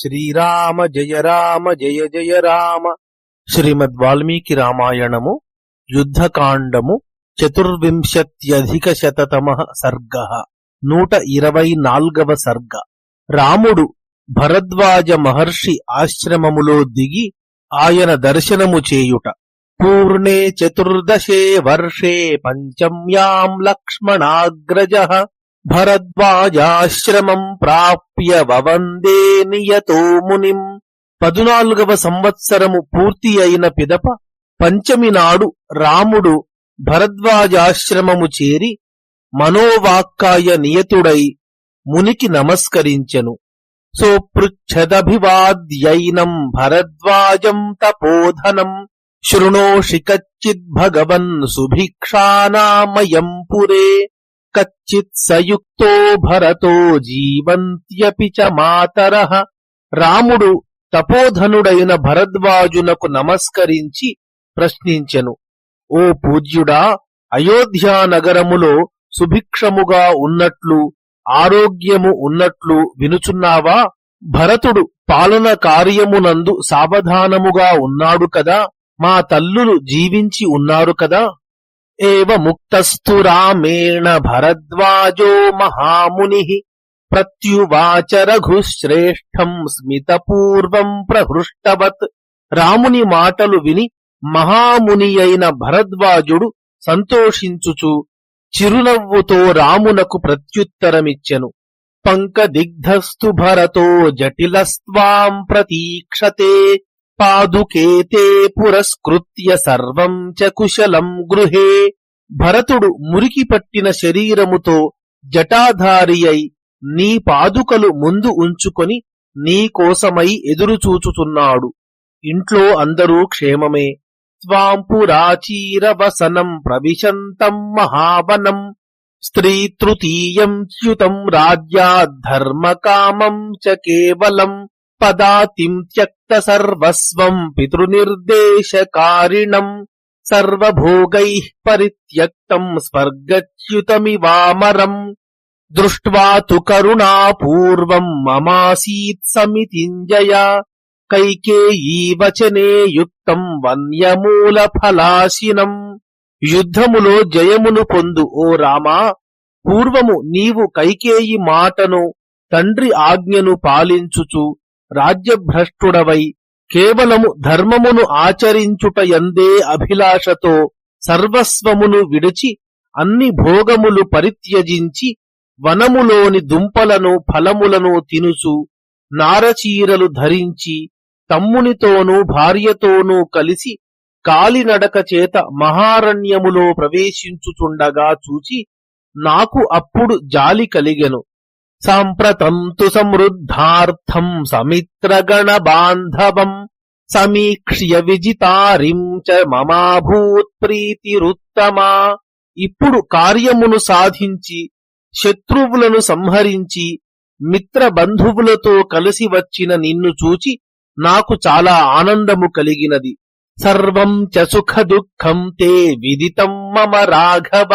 శ్రీరామ జయ రామ జయ జయ రామ. శ్రీమద్ వాల్మీకి రామాయణము యుద్ధకాండము చతుర్వింశత్యధిక శతతమ సర్గ. నూట ఇరవై నాల్గవ సర్గ. రాముడు భరద్వాజ మహర్షి ఆశ్రమములో దిగి ఆయన దర్శనము చేయుట. పూర్ణే చతుర్దశే వర్షే పంచమ్యాం లక్ష్మణాగ్రజ. భరద్వాజాశ్రమం ప్రాప్య వవందే నియతో మునిం పదునాలుగవ సంవత్సరము పూర్తి అయిన పిదప పంచమి నాడు రాముడు భరద్వాజాశ్రమము చేరి మనోవాక్కాయ నియతుడై మునికి నమస్కరించెను। సోపృచ్ఛదభివాద్యైనం భరద్వాజం తపోధనం శృణోషి కచ్చిద్భగవన్ సుభిక్షానామయం పురే కచ్చిత్ సయుక్తో భరతో జీవంత్యపి చ మాతర రాముడు తపోధనుడైన భరద్వాజునకు నమస్కరించి ప్రశ్నించెను ఓ పూజ్యుడా అయోధ్యా నగరములో సుభిక్షముగా ఉన్నట్లు ఆరోగ్యము ఉన్నట్లు వినుచున్నావా? భరతుడు పాలన కార్యమునందు సావధానముగా ఉన్నాడు కదా మా తల్లులు జీవించి ఉన్నారు కదా? ఏవ ముక్తస్థు రామేణ భరద్వాజో మహాముని ప్రత్యువాచ రఘుశ్రేష్టం స్మితపూర్వం ప్రహృష్టవత్. రాముని మాటలు విని మహాముని అయిన భరద్వాజుడు సంతోషించుచు చిరునవ్వుతో రామునకు ప్రత్యుత్తరమిచ్చెను. పంకదిగ్ధస్తు భరతో జటిలస్త్వాం ప్రతీక్షతే. పాదుకే తే పురస్కృత్య సర్వం చ కుశలం గృహే. భరతుడు మురికి పట్టిన శరీరముతో జటాధారి అయి నీ పాదుకలు ముందు ఉంచుకొని నీ కోసమై ఎదురుచూచుతున్నాడు. ఇంట్లో అందరూ క్షేమమే. త్వాం ప్రవిశంతం మహావనం. స్త్రీ తృతీయం చ్యుతం రాజ్యాద్ధర్మకామం చ కేవలం పదాతిం త్యక్త సర్వస్వం పితృనిర్దేశకారిణం సర్వభోగై పరిత్యక్తం స్వర్గచ్యుతమివామరం దృష్ట్వా తు కరుణాపూర్వం మమాసీత్ సమితింజయ కైకేయీ వచనే యుక్తం వన్యమూల ఫలాశినం యుద్ధములో జయమును పొందు ఓ రామా! పూర్వము నీవు కైకేయి మాటను తండ్రి ఆజ్ఞను పాలించుచు రాజ్యభ్రష్టుడవై కేవలము ధర్మమును ఆచరించుట ఎందే అభిలాషతో సర్వస్వమును విడిచి అన్ని భోగములు పరిత్యజించి వనములోని దుంపలను ఫలములను తినుసు నారచీరలు ధరించి తమ్మునితోనూ భార్యతోనూ కలిసి కాలినడక చేత మహారణ్యములో ప్రవేశించుచుండగా చూచి నాకు అప్పుడు జాలి కలిగెను. సాంప్రతం తు సమృద్ధార్థం సమిత్రగణ బాంధవం సమీక్ష్య విజితారిం చ మమాభూత్ ప్రీతిరుత్తమా. ఇప్పుడు కార్యమును సాధించి శత్రువులను సంహరించి మిత్ర బంధువులతో కలిసి వచ్చిన నిన్ను చూచి నాకు చాలా ఆనందము కలిగినది. సర్వం చ సుఖ దుఃఖం తే విదితం మమ రాఘవ.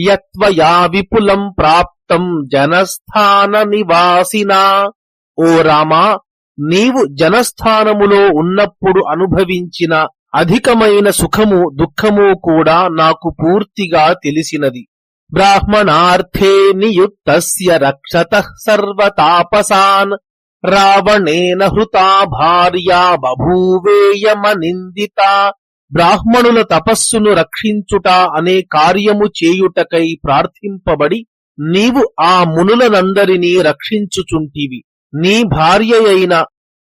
యత్వయా విపులం ప్రాప్తం జనస్థాన నివాసినా. ఓ రామా నీవు జనస్థానములో ఉన్నప్పుడు అనుభవించిన అధికమైన సుఖము దుఃఖము కూడా నాకు పూర్తిగా తెలిసినది. బ్రాహ్మణార్థే నియుక్తస్య రక్షత సర్వతాపసాన్. రావణేన హృతా భార్యా బభూవేయమనిందిత బ్రాహ్మణుల తపస్సును రక్షించుట అనే కార్యము చేయుటకై ప్రార్థింపబడి నీవు ఆ మునులనందరినీ రక్షించుచుంటివి. నీ భార్యయైన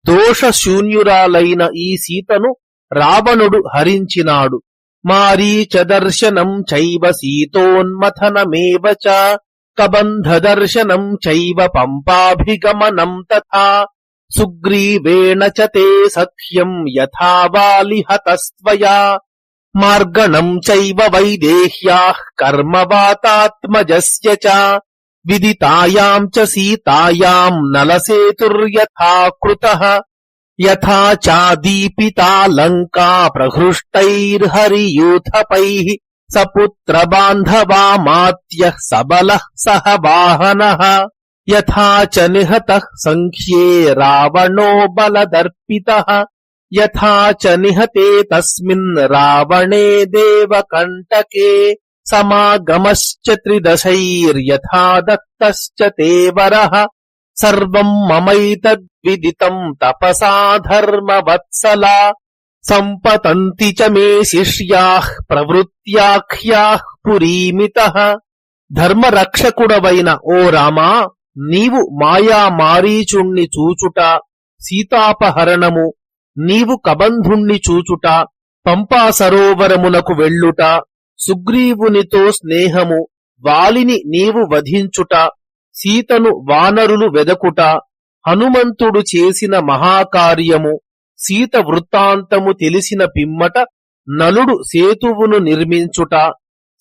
దోషశూన్యురాలైన ఈ సీతను రావణుడు హరించినాడు. మారీచదర్శనం చైవ సీతోన్మథనమేవ కబంధ కబంధదర్శనం చైవ పంపాభిగమనం తథా సుగ్రీవేణ చ తే సఖ్యం యథా వాలి మార్గణం చైవ వైదేహ్యాః కర్మవాతాత్మజస్య చ. విదితాయాం చ సీతాయాం నలసేతుర్యథా కృతః. యథా చాదీపితా లంకా ప్రహృష్టైర్హరియూథపైః సపుత్రబాంధవామాత్యః సబలः సహ వాహనः. యథా చ నిహతः సంఖ్యే రావణో బలదర్పిత యథా చ నిహతే తస్మిన్ రావణే దేవకంటకే సమాగమశ్చ త్రిదశైర్యథా దత్తశ్చ తే వరः సర్వం మమైతద్విదితం తపసా ధర్మవత్సలా సంపతంతి చ మే శిష్యాః ప్రవృత్యాఖ్యాః పురీమిత ధర్మరక్షకుడవైన ఓ రామా నీవు మాయా మారీచుణ్ణి చూచుట సీతాపహరణము నీవు కబంధుణ్ణి చూచుట పంపా సరోవరమునకు వెళ్ళుట సుగ్రీవునితో స్నేహము వాలిని నీవు వధించుట సీతను వానరులు వెదకుట హనుమంతుడు చేసిన మహాకార్యము సీత వృత్తాంతము తెలిసిన పిమ్మట నలుడు సేతువును నిర్మించుట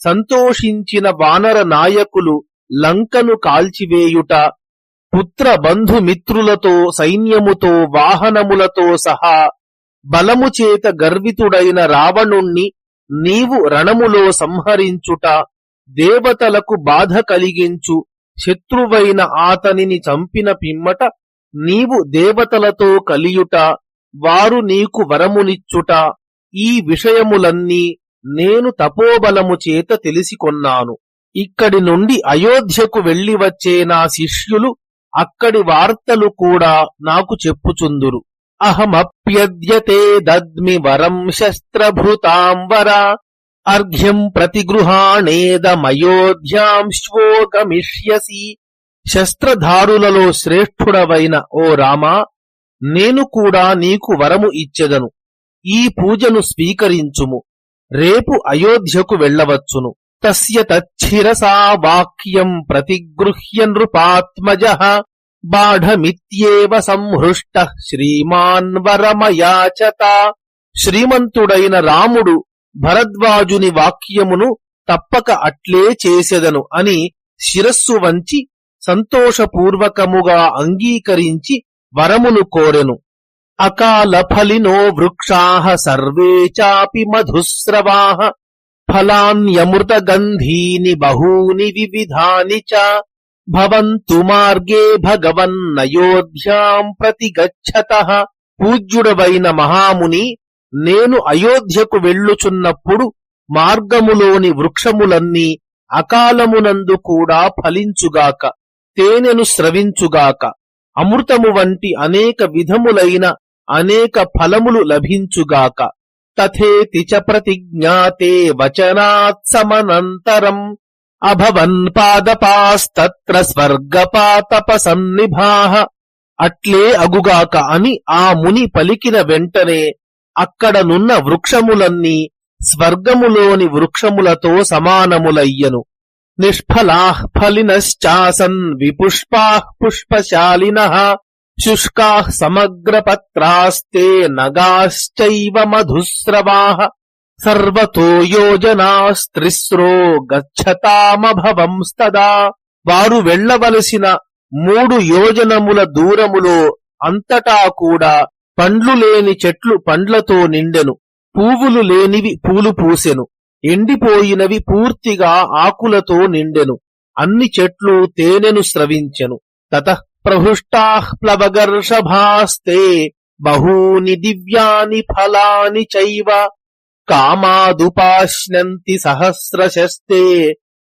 సంతోషించిన వానర నాయకులు లంకను కాల్చివేయుట పుత్ర బంధుమిత్రులతో సైన్యముతో వాహనములతో సహా బలము చేత గర్వితుడైన రావణుణ్ణి నీవు రణములో సంహరించుట దేవతలకు బాధ కలిగించు. శత్రువైన ఆతనిని చంపిన పిమ్మట నీవు దేవతలతో కలియుట వారు నీకు వరమునిచ్చుట. ఈ విషయములన్నీ నేను తపోబలము చేత తెలిసికొన్నాను. ఇక్కడి నుండి అయోధ్యకు వెళ్ళి వచ్చే నా శిష్యులు అక్కడి వార్తలు కూడా నాకు చెప్పుచుందురు. అహమప్యద్యతే దద్మి వరం శస్త్రభృతాంబర అర్ఘ్యం ప్రతిగృహాణేదమయోధ్యాంశ్వో గమిష్యసి శస్త్రధారులలో శ్రేష్ఠుడవైన ఓ రామా నేను కూడా నీకు వరము ఇచ్చెదను. ఈ పూజను స్వీకరించుము. రేపు అయోధ్యకు వెళ్ళవచ్చును. తస్య తచ్చిరసా వాక్యం ప్రతిగృహ్య నృపాత్మజ బాఢమిత్యేవ సంహృష్ట శ్రీమాన్ వరమయాచత శ్రీమంతుడైన రాముడు భరద్వాజుని వాక్యమును తప్పక అట్లే చేసెదను అని శిరస్సు వంచి సంతోషపూర్వకముగా అంగీకరించి వరమును కోరెను అకాల ఫలినో వృక్షా సర్వే చాపి మధుస్రవా ఫలాన్యమృత గంధీని బహూని వివిధాని చ భవంతు మార్గే భగవన్నయోధ్యాం ప్రతి గచ్చత పూజ్యుడవైన మహాముని నేను అయోధ్యకు వెళ్ళుచున్నప్పుడు మార్గములోని వృక్షములన్నీ అకాలమునందు కూడా ఫలించుగాక తేనెను స్రవించుగాక అమృతము వంటి అనేక విధములైన అనేక ఫలములు లభించుగాక తథేతి చ ప్రతిజ్ఞాతే వచనాత్ సమనంతరం అభవన్ పాదపాస్తత్ర స్వర్గపాతపసన్నిభాః. అట్లే అగుగాక అని ఆ ముని పలికిన వెంటనే అక్కడనున్న వృక్షములన్నీ స్వర్గములోని వృక్షములతో సమానములయ్యను. నిష్ఫలాః ఫలినశ్చాసన్ విపుష్పాః పుష్పశాలినః. శుష్కా సమగ్రపత్రాస్తే నగాశ్చైవ మధుస్రవాః సర్వతో యోజనాస్త్రిస్రో గచ్చతామభవంస్తదా వారు వెళ్ళవలసిన మూడు యోజనముల దూరములో అంతటా కూడా పండ్లు లేని చెట్లు పండ్లతో నిండెను. పువ్వులు లేనివి పూలు పూసెను. ఎండిపోయినవి పూర్తిగా ఆకులతో నిండెను. అన్ని చెట్లు తేనెను స్రవించెను. తత ప్రహృష్టాః ప్లవగర్షభాస్తే బహూని దివ్యాని ఫలాని చైవ కామాదుపాశ్నంతి సహస్రశస్తే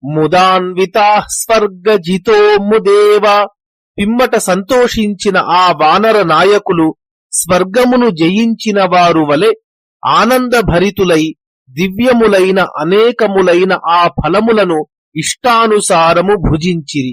ముదాన్వితాః స్వర్గజితో ముదేవ పిమ్మట సంతోషించిన ఆ వానర నాయకులు స్వర్గమును జయించిన వారు వలె ఆనందభరితులై దివ్యములైన అనేకములైన ఆ ఫలములను ఇష్టానుసారము భుజించిరి